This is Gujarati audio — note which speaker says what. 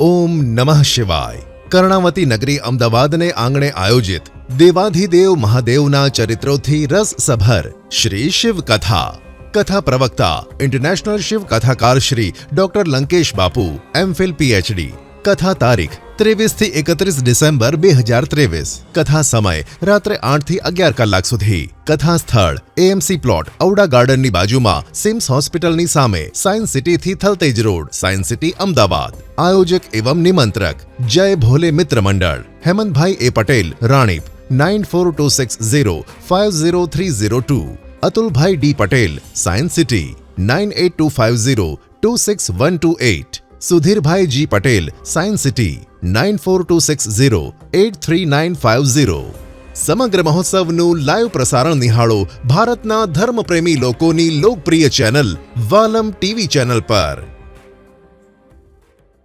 Speaker 1: ઓમ નમઃ શિવાય. કર્ણાવતી નગરી અમદાવાદને આંગણે આયોજિત દેવાધિદેવ મહાદેવના ચરિત્રોથી રસસભર શ્રી શિવ કથા કથા પ્રવક્તા, ઇન્ટરનેશનલ શિવ કથાકાર શ્રી ડોક્ટર લંકેશ બાપુ એમફિલ પીએચડી કથા તારીખ ત્રેવીસથી એકત્રીસ ડિસેમ્બર બે હજાર ત્રેવીસ. કથા સમય, રાત્રે આઠથી અગિયાર કલાક સુધી. કથા સ્થળ એએમસી પ્લોટ ઔડા ગાર્ડનની બાજુમાં સિમ્સ હોસ્પિટલની સામે science સિટીથી Thaltej road science city Ahmedabad. આયોજક એવમ નિમંત્રક, Jai Bhole Mitra Mandal. Hemantbhai A Patel, Ranip. Nine four two six zero five zero three zero two Atulbhai D Patel science city nine eight two five zero two six one two eight Sudhirbhai G Patel, science city nine four two six zero eight three nine five zero. સમગ્ર મહોત્સવનું લાઈવ પ્રસારણ નિહાળો ભારતના ધર્મપ્રેમી લોકોની લોકપ્રિય ચેનલ વાલમ ટીવી ચેનલ પર.